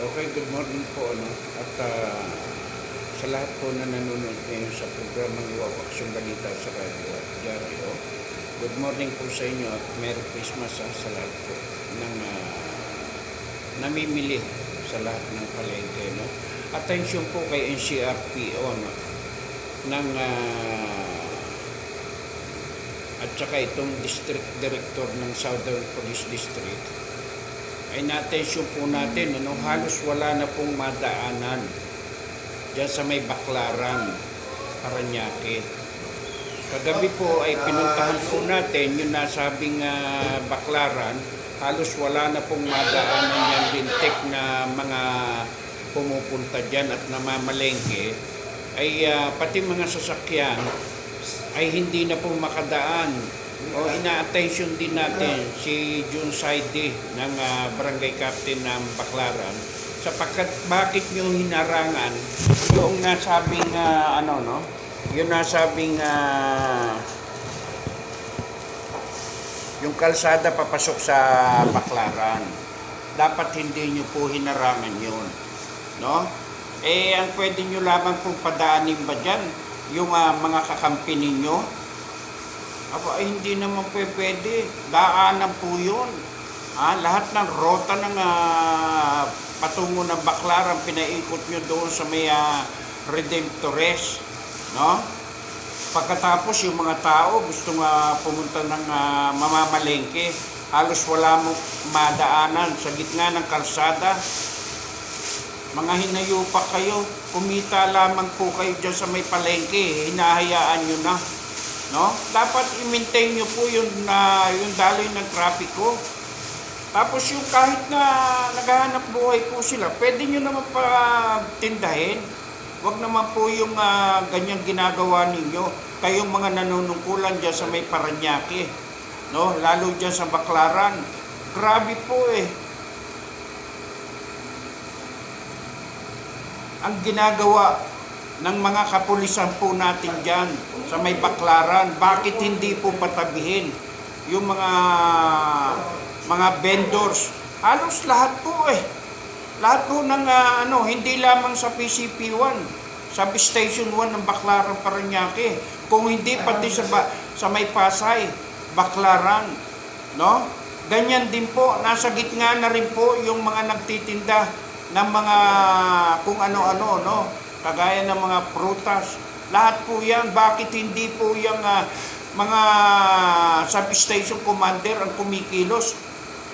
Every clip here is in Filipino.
Okay, good morning po. Ano? At ah, sa lahat po na nanonood ngayon sa programang Iwawaksong Balita sa Radio at Diario, good morning po sa inyo at Merry Christmas ah, sa lahat po ng ah, namimili sa lahat ng palengke. No? Attention po kay NCRPO no? ng ah, at saka itong district director ng Southern Police District ay na-attention po natin, ano, halos wala na pong madaanan dyan sa may Baklaran, Paranaque. Kagabi po ay pinuntahan po natin yung nasabing ah, Baklaran, halos wala na pong madaanan yan lintik na mga pumupunta dyan at namamalengke, ay ah, pati mga sasakyan ay hindi na po makadaan o ina-attention din natin si Jun Saidi ng ah, barangay captain ng Baklaran sapagkat bakit nyo hinarangan? Yung nasabing ah, ano no? Yung nasabing ah, yung kalsada papasok sa Baklaran dapat hindi nyo po hinarangan yun no? Eh ang pwede nyo lamang pong padaanin ba dyan yung ah, mga kakampi ninyo Aba, ay hindi naman pwede. Daanan po yun. Ah, lahat ng rota ng ah, patungo ng Baklaran, pinaikot nyo doon sa may ah, Redemptores. No? Pagkatapos yung mga tao gusto nga pumunta ng ah, mamamalengke, halos wala mo madaanan sa gitna ng kalsada. Mga hinayupak kayo, kumita lamang po kayo dyan sa may palengke, hinahayaan nyo na. No? Dapat i-maintain nyo po yung, na yung daloy ng trapiko. Tapos yung kahit na naghahanap buhay po sila, pwede nyo naman pagtindahin. Huwag naman po yung ah, ganyang ginagawa ninyo. Kayong mga nanunungkulan dyan sa may Paranaque. No? Lalo dyan sa Baklaran. Grabe po eh. Ang ginagawa ng mga kapulisan po natin dyan sa may baklaran. Bakit hindi po patabihin yung mga mga vendors? Halos lahat po eh. Lahat po ng ah, ano, hindi lamang sa PCP1, sa Station 1 ng Baklaran Paranaque. Kung hindi pati sa, ba, sa may Pasay, Baklaran. No? Ganyan din po, nasa gitna na rin po yung mga nagtitinda ng mga kung ano-ano, no? Kagaya ng mga prutas. Lahat po yan, bakit hindi po yung ah, mga substation commander ang kumikilos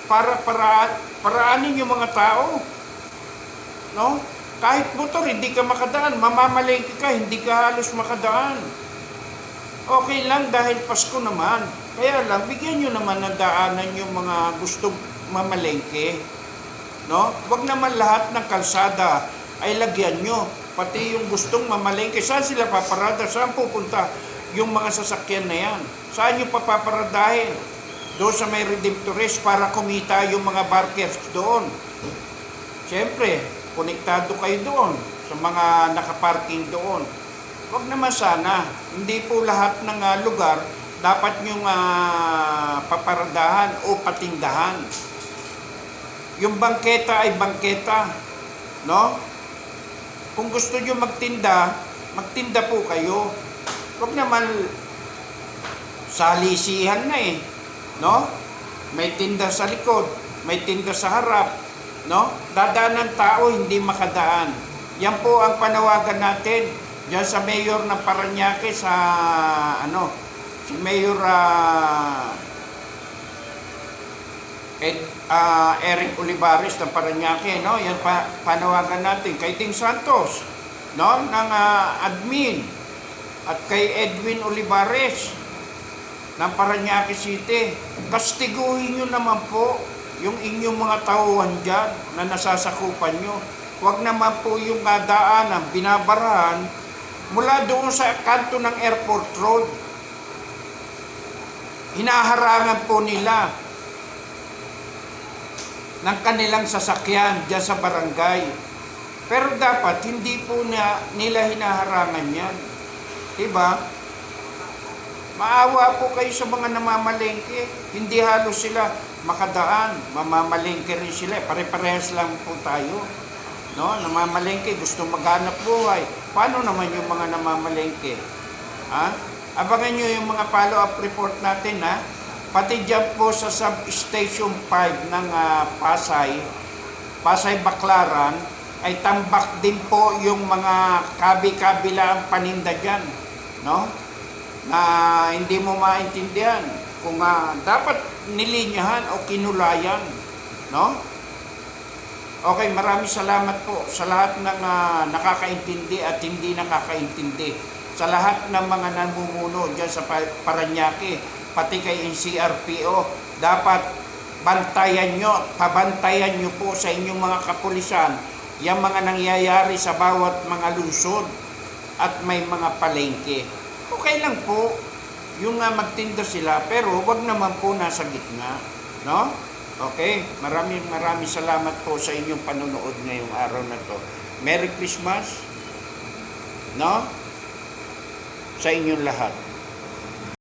para para paraanin yung mga tao. No? Kahit motor, hindi ka makadaan. Mamamalengke ka, hindi ka halos makadaan. Okay lang dahil Pasko naman. Kaya lang, bigyan nyo naman ng daanan yung mga gustong mamalengke. No? Huwag naman lahat ng kalsada ay lagyan nyo. Pati yung gustong mamalengke. Saan sila paparada? Saan pupunta yung mga sasakyan na yan? Saan nyo papaparadahin? Doon sa may Redemptores para kumita yung mga barkers doon. Siyempre, konektado kayo doon sa mga nakaparking doon. Huwag naman sana. Hindi po lahat ng ah, lugar dapat nyong ah, paparadahan o patindahan. Yung bangketa ay bangketa. No? Kung gusto nyo magtinda, magtinda po kayo. Huwag naman salisihan na eh. No? May tinda sa likod, may tinda sa harap. No? Dadaan ng tao, hindi makadaan. Yan po ang panawagan natin diyan sa mayor ng Paranaque sa ano si Mayor ah, Ed, ah, Eric Olivares ng Paranaque, no? Yan pa, panawagan natin kay Ting Santos, no? Ng ah, admin at kay Edwin Olivares ng Paranaque City. Kastiguhin nyo naman po yung inyong mga tauhan dyan na nasasakupan nyo. Huwag naman po yung daanan, binabarahan mula doon sa kanto ng airport road. Hinaharangan po nila ng kanilang sasakyan dyan sa barangay. Pero dapat hindi po na nila hinaharangan yan. Diba? Maawa po kayo sa mga namamalengke. Hindi halos sila makadaan. Mamamalengke rin sila. Pare-parehas lang po tayo. no, namamalengke, gusto maghanap buhay. Paano naman yung mga namamalengke? Ha? Abangan nyo yung mga follow-up report natin, ha? Pati dyan po sa substation 5 ng ah, Pasay, Pasay Baclaran, ay tambak din po yung mga kabi-kabila ang paninda dyan, no? Na hindi mo maintindihan kung ah, dapat nilinyahan o kinulayan, no? Okay, maraming salamat po sa lahat ng ah, nakakaintindi at hindi nakakaintindi. Sa lahat ng mga namumuno dyan sa Pa- Paranaque, pati kay NCRPO, dapat bantayan nyo, pabantayan nyo po sa inyong mga kapulisan yung mga nangyayari sa bawat mga lungsod at may mga palengke. Okay lang po, yung nga magtinda sila, pero wag naman po nasa gitna. No? Okay, maraming maraming salamat po sa inyong panonood ngayong araw na to. Merry Christmas. No? Sa inyong lahat.